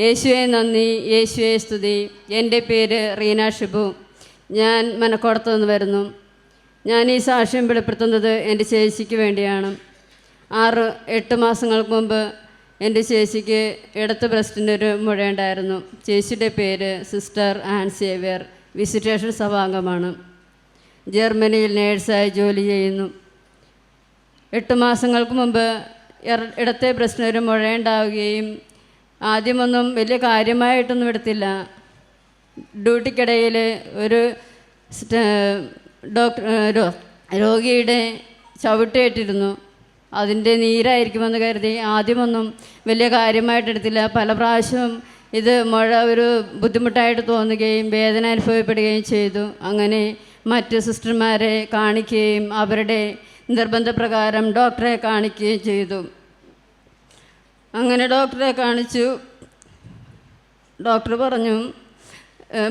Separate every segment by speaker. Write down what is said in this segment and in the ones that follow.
Speaker 1: യേശുവെ നന്ദി. യേശുവെ സ്തുതി. എന്റെ പേര് റീന ഷിബു. ഞാൻ മനക്കോടത്തു നിന്ന് വരുന്നു. ഞാൻ ഈ സാക്ഷ്യം വെളിപ്പെടുത്തുന്നത് എന്റെ ചേച്ചിക്ക് വേണ്ടിയാണ്. ആറ് എട്ട് മാസങ്ങൾക്ക് മുമ്പ് എന്റെ ചേച്ചിക്ക് ഇടത്ത് ബ്രസ്റ്റിനൊരു മുഴയുണ്ടായിരുന്നു ചേച്ചിയുടെ പേര് സിസ്റ്റർ ആൻഡ് സേവിയർ. വിസിറ്റേഷൻ സഭാംഗമാണ്. ജർമ്മനിയിൽ നേഴ്സായി ജോലി ചെയ്യുന്നു. എട്ട് മാസങ്ങൾക്ക് മുമ്പ് ഇടത്തെ ഒരു മുഴയുണ്ടാവുകയും ആദ്യമൊന്നും വലിയ കാര്യമായിട്ടൊന്നും എടുത്തില്ല. ഡ്യൂട്ടിക്കിടയിൽ ഒരു ഡോക്ടർ രോഗിയുടെ ചവിട്ടേറ്റിരുന്നു. അതിന്റെ നീരായിരിക്കുമെന്ന് കരുതി ആദ്യമൊന്നും വലിയ കാര്യമായിട്ടെടുത്തില്ല പല പ്രാവശ്യവും ഇത് മുഴ ഒരു ബുദ്ധിമുട്ടായിട്ട് തോന്നുകയും വേദന അനുഭവപ്പെടുകയും ചെയ്തു. അങ്ങനെ മറ്റ് സിസ്റ്റർമാരെ കാണിക്കുകയും അവരുടെ നിർബന്ധപ്രകാരം ഡോക്ടറെ കാണിക്കുകയും ചെയ്തു. അങ്ങനെ ഡോക്ടറെ കാണിച്ചു. ഡോക്ടർ പറഞ്ഞു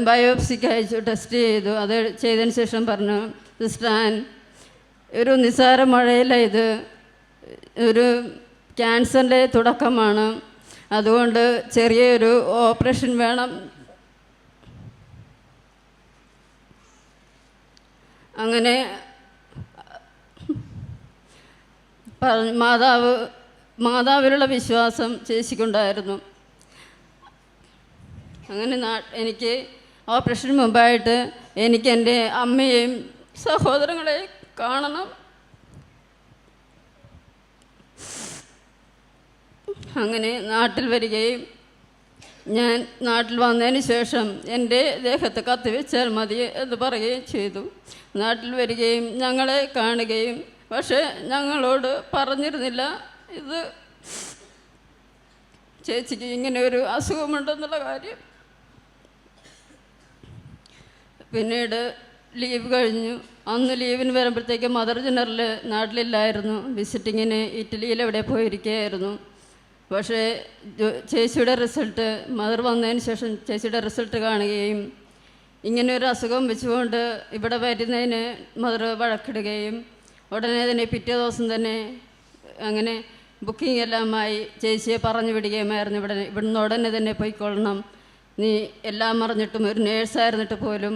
Speaker 1: ബയോപ്സിക്ക് അയച്ചു ടെസ്റ്റ് ചെയ്തു. അത് ചെയ്തതിന് ശേഷം പറഞ്ഞു സിസ്റ്റാൻ ഒരു നിസ്സാര മഴയില്ല ഇത് ഒരു ക്യാൻസറിന്റെ തുടക്കമാണ്. അതുകൊണ്ട് ചെറിയൊരു ഓപ്പറേഷൻ വേണം അങ്ങനെ മാതാവ് മാതാവിലുള്ള വിശ്വാസം ചേച്ചിക്കുണ്ടായിരുന്നു. അങ്ങനെ എനിക്ക് ഓപ്പറേഷന് മുമ്പായിട്ട് എനിക്ക് എന്റെ അമ്മയെയും സഹോദരങ്ങളെയും കാണണം. അങ്ങനെ നാട്ടിൽ വരികയും ഞാൻ നാട്ടിൽ വന്നതിന് ശേഷം എന്റെ ദേഹത്ത് കത്തിവെച്ചാൽ മതി എന്ന് പറയുകയും ചെയ്തു. നാട്ടിൽ വരികയും ഞങ്ങളെ കാണുകയും പക്ഷേ ഞങ്ങളോട് പറഞ്ഞിരുന്നില്ല. ഇത് ചേച്ചിക്ക് ഇങ്ങനെ ഒരു അസുഖമുണ്ടെന്നുള്ള കാര്യം. പിന്നീട് ലീവ് കഴിഞ്ഞു. അന്ന് ലീവിന് വരുമ്പോഴത്തേക്ക് മദർ ജനറൽ നാട്ടിലില്ലായിരുന്നു. വിസിറ്റിങ്ങിന് ഇറ്റലിയിൽ എവിടെ പോയിരിക്കുകയായിരുന്നു. പക്ഷേ ചേച്ചിയുടെ റിസൾട്ട് മദർ വന്നതിന് ശേഷം ചേച്ചിയുടെ റിസൾട്ട് കാണുകയും ഇങ്ങനെ ഒരു അസുഖം വെച്ചുകൊണ്ട് ഇവിടെ വരുന്നതിന് മദർ വഴക്കിടുകയും ഉടനെ തന്നെ പിറ്റേ ദിവസം തന്നെ അങ്ങനെ ബുക്കിംഗ് എല്ലാമായി ചേച്ചിയെ പറഞ്ഞു വിടുകയുമായിരുന്നു. ഇവിടെ ഇവിടുന്ന് ഉടനെ തന്നെ പോയിക്കൊള്ളണം. നീ എല്ലാം അറിഞ്ഞിട്ടും ഒരു നേഴ്സായിരുന്നിട്ട് പോലും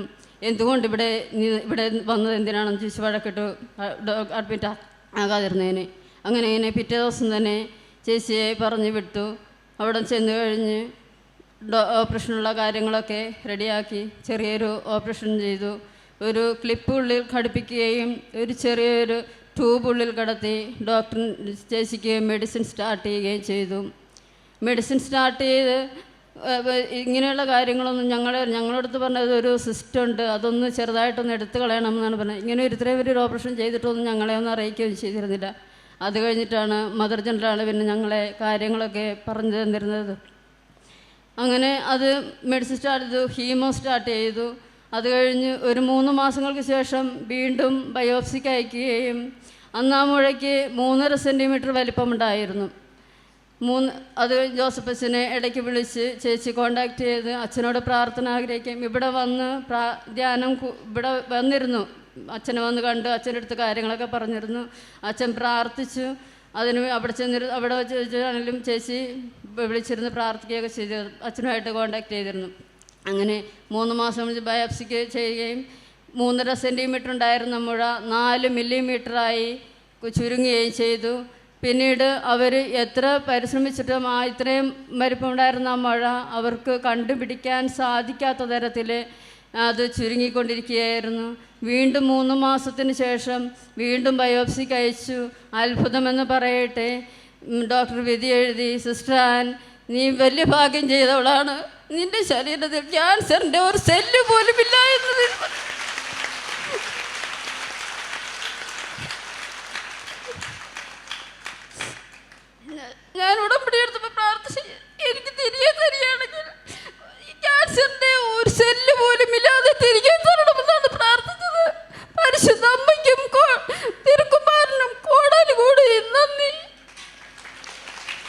Speaker 1: എന്തുകൊണ്ട് ഇവിടെ നീ ഇവിടെ വന്നത് എന്തിനാണെന്ന് ചോദിച്ച് വഴക്കിട്ടു അഡ്മിറ്റ് ആകാതിരുന്നതിന്. അങ്ങനെ ഇങ്ങനെ പിറ്റേ ദിവസം തന്നെ ചേച്ചിയെ പറഞ്ഞു വിട്ടു. അവിടെ ചെന്ന് കഴിഞ്ഞ് ഓപ്പറേഷനുള്ള കാര്യങ്ങളൊക്കെ റെഡിയാക്കി ചെറിയൊരു ഓപ്പറേഷൻ ചെയ്തു. ഒരു ക്ലിപ്പ് ഉള്ളിൽ ഘടിപ്പിക്കുകയും ഒരു ചെറിയൊരു ട്യൂബ് ഉള്ളിൽ കടത്തി ഡോക്ടർ ചേച്ചിക്ക് മെഡിസിൻ സ്റ്റാർട്ട് ചെയ്യുകയും ചെയ്തു. മെഡിസിൻ സ്റ്റാർട്ട് ചെയ്ത് ഇങ്ങനെയുള്ള കാര്യങ്ങളൊന്നും ഞങ്ങൾ ഞങ്ങളടുത്ത് പറഞ്ഞത് ഒരു സിസ്റ്റം ഉണ്ട് അതൊന്ന് ചെറുതായിട്ടൊന്ന് എടുത്തു കളയണം എന്നാണ് പറഞ്ഞത്. ഇങ്ങനെ ഒരു ഇത്രയും വലിയൊരു ഓപ്പറേഷൻ ചെയ്തിട്ടൊന്നും ഞങ്ങളെ ഒന്നും അറിയിക്കുകയും ചെയ്തിരുന്നില്ല. അത് കഴിഞ്ഞിട്ടാണ് മദർ ജനറലാണ് പിന്നെ ഞങ്ങളെ കാര്യങ്ങളൊക്കെ പറഞ്ഞു തന്നിരുന്നത്. അങ്ങനെ അത് മെഡിസിൻ സ്റ്റാർട്ട് ചെയ്തു ഹീമോ സ്റ്റാർട്ട് ചെയ്തു. അത് കഴിഞ്ഞ് ഒരു മൂന്ന് മാസങ്ങൾക്ക് ശേഷം വീണ്ടും ബയോപ്സിക്ക് അയക്കുകയും അന്ന് മുഴയ്ക്ക് മൂന്നര സെന്റിമീറ്റർ വലിപ്പമുണ്ടായിരുന്നു. മൂന്ന് അത് ജോസഫസിനെ ഇടയ്ക്ക് വിളിച്ച് ചേച്ചി കോണ്ടാക്ട് ചെയ്ത് അച്ഛനോട് പ്രാർത്ഥന ആഗ്രഹിക്കുകയും ഇവിടെ വന്ന് പ്രാ ധ്യാനം ഇവിടെ വന്നിരുന്നു. അച്ഛനെ വന്ന് കണ്ട് അച്ഛന്റെ അടുത്ത് കാര്യങ്ങളൊക്കെ പറഞ്ഞിരുന്നു. അച്ഛൻ പ്രാർത്ഥിച്ചു. അതിന് അവിടെ ചെന്നിരു അവിടെ വെച്ചാണെങ്കിലും ചേച്ചി വിളിച്ചിരുന്ന് പ്രാർത്ഥിക്കുകയൊക്കെ ചെയ്തു. അച്ഛനുമായിട്ട് കോണ്ടാക്ട് ചെയ്തിരുന്നു. അങ്ങനെ മൂന്ന് മാസം ബയോപ്സിക്ക് ചെയ്യുകയും മൂന്നര സെന്റിമീറ്റർ ഉണ്ടായിരുന്ന മുഴ നാല് മില്ലിമീറ്ററായി ചുരുങ്ങുകയും ചെയ്തു. പിന്നീട് അവർ എത്ര പരിശ്രമിച്ചിട്ടും ആ ഇത്രയും മരുപ്പുണ്ടായിരുന്ന മഴ അവർക്ക് കണ്ടുപിടിക്കാൻ സാധിക്കാത്ത തരത്തിൽ അത് ചുരുങ്ങിക്കൊണ്ടിരിക്കുകയായിരുന്നു. വീണ്ടും മൂന്ന് മാസത്തിന് ശേഷം വീണ്ടും ബയോപ്സിക്ക് അയച്ചു അത്ഭുതമെന്ന് പറയട്ടെ. ഡോക്ടർ വിധി എഴുതി സിസ്റ്റർ ആൻ നീ വലിയ ഭാഗ്യം ചെയ്തവളാണ്. നിന്റെ ശരീരത്തിൽ ക്യാൻസറിന്റെ ഒരു സെല്ല് പോലും ഇല്ല എന്ന് പോലും ഇല്ലാതെ തിരികെ